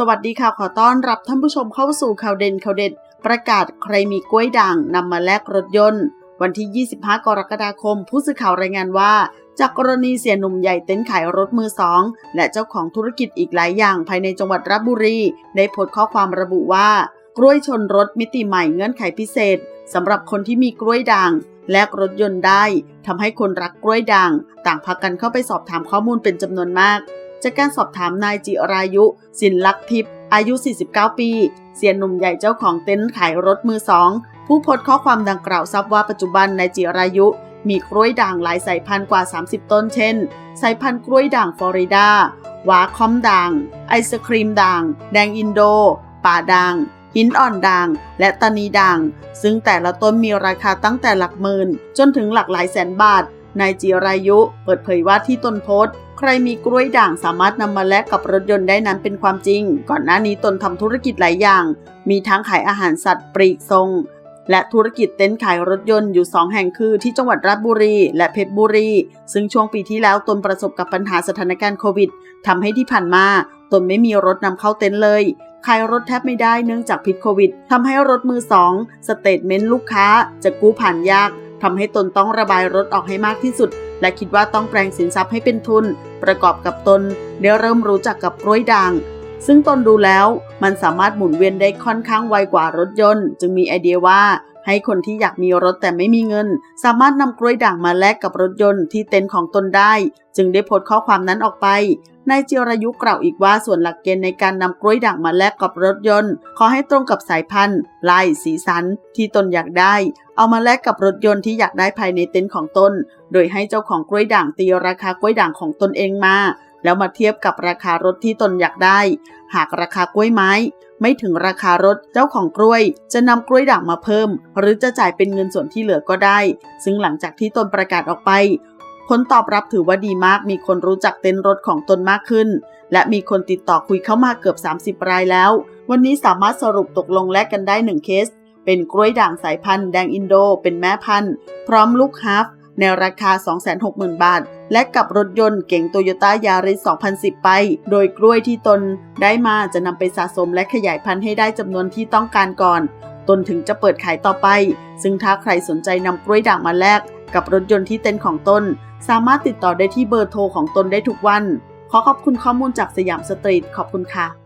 สวัสดีค่ะ ขอต้อนรับท่านผู้ชมเข้าสู่ข่าวเด่นข่าวเด็ด ประกาศใครมีกล้วยด่างนำมาแลกรถยนต์ วันที่ 25 กรกฎาคม ผู้สื่อข่าวรายงานว่า จากกรณีเสียหนุ่มใหญ่เต็นท์ขายรถมือสอง และเจ้าของธุรกิจอีกหลายอย่างภายในจังหวัดราชบุรี ได้โพสต์ข้อความระบุว่า กล้วยชนรถมิติใหม่เงื่อนไขพิเศษสำหรับคนที่มีกล้วยด่างแลกรถยนต์ได้ทำให้คนรักกล้วยด่าง ต่างพากันเข้าไปสอบถามข้อมูลเป็นจำนวนมาก จากการสอบถามนายจิรายุ สินลักษ์ทิพย์อายุ 49 ปี เสียหนุ่มใหญ่เจ้าของเต็นท์ขายรถมือสอง ผู้โพสต์ข้อความดังกล่าวทราบว่าปัจจุบันนายจิรายุ มีกล้วยด่างหลายสายพันธุ์กว่า 30 ต้นเช่น สายพันธุ์กล้วยด่างฟลอริดาวาคอมด่าง ไอศครีมด่าง แดงอินโด ป่าด่าง หินอ่อนด่าง และตานีด่าง ซึ่งแต่ละต้นมีราคาตั้งแต่หลักหมื่น จนถึงหลักหลายแสนบาทนายจิรายุ เปิดเผยว่าที่ตนโพสต์ ใครมีกล้วยด่างสามารถนำมาแลกกับรถยนต์ได้นั้นเป็นความจริง ก่อนหน้านี้ตนทำธุรกิจหลายอย่าง มีทั้งขายอาหารสัตว์ปลีกทรง และธุรกิจเต็นท์ขายรถยนต์อยู่2แห่งคือที่จังหวัดราชบุรี และเพชรบุรี ซึ่งช่วงปีที่แล้วตนประสบกับปัญหาสถานการณ์โควิดทำให้ที่ผ่านมาตนไม่มีรถนำเข้าเต็นท์เลยขายรถแทบไม่ได้เนื่องจากพิษโควิดทำให้รถมือสองสเตทเมนต์ลูกค้าจะกู้ผ่านยากทำให้ตนต้องระบายรถออกให้มากที่สุด และคิดว่าต้องแปลงสินทรัพย์ให้เป็นทุน ประกอบกับตนได้เริ่มรู้จักกับกล้วยด่าง ซึ่งตนดูแล้วมันสามารถหมุนเวียนได้ค่อนข้างไวกว่ารถยนต์ จึงมีไอเดียว่า ให้คนที่อยากมีรถแต่ไม่มีเงิน สามารถนำกล้วยด่างมาแลกกับรถยนต์ที่เต็นท์ของตนได้ จึงได้โพสต์ข้อความนั้นออกไปนายเจิรยุกล่าวอีกว่าส่วนหลักเกณฑ์ในการนำกล้วยด่างมาแลกกับรถยนต์ ขอให้ตรงกับสายพันธุ์ลายสีสัน ที่ตนอยากได้ เอามาแลกกับรถยนต์ที่อยากได้ภายในเต็นท์ของตน โดยให้เจ้าของกล้วยด่างตีราคากล้วยด่างของตนเองมา แล้วมาเทียบกับราคารถที่ตนอยากได้ หากราคากล้วยไม้ ไม่ถึงราคารถเจ้าของกล้วย จะนำกล้วยด่างมาเพิ่ม หรือจะจ่ายเป็นเงินส่วนที่เหลือก็ได้ ซึ่งหลังจากที่ตนประกาศออกไป ผลตอบรับถือว่าดีมาก มีคนรู้จักเต็นรถของตนมากขึ้น และมีคนติดต่อคุยเข้ามาเกือบ 30 รายแล้ว วันนี้สามารถสรุปตกลงแลกกันได้1เคสเป็นกล้วยด่างสายพันธุ์แดงอินโด เป็นแม่พันธุ์ พร้อมลูกฮัฟ ในราคา 260,000 บาท และกับรถยนต์เก๋งโตโยต้ายาริส2010 ไป โดยกล้วยที่ตนได้มาจะนำไปสะสมและขยายพันธุ์ให้ได้จำนวนที่ต้องการก่อน ตนถึงจะเปิดขายต่อไป ซึ่งถ้าใครสนใจนำกล้วยด่างมาแลกกับรถยนต์ที่เต็นของตน สามารถติดต่อได้ที่เบอร์โทรของตนได้ทุกวัน ขอขอบคุณข้อมูลจากสยามสตรีทขอบคุณค่ะ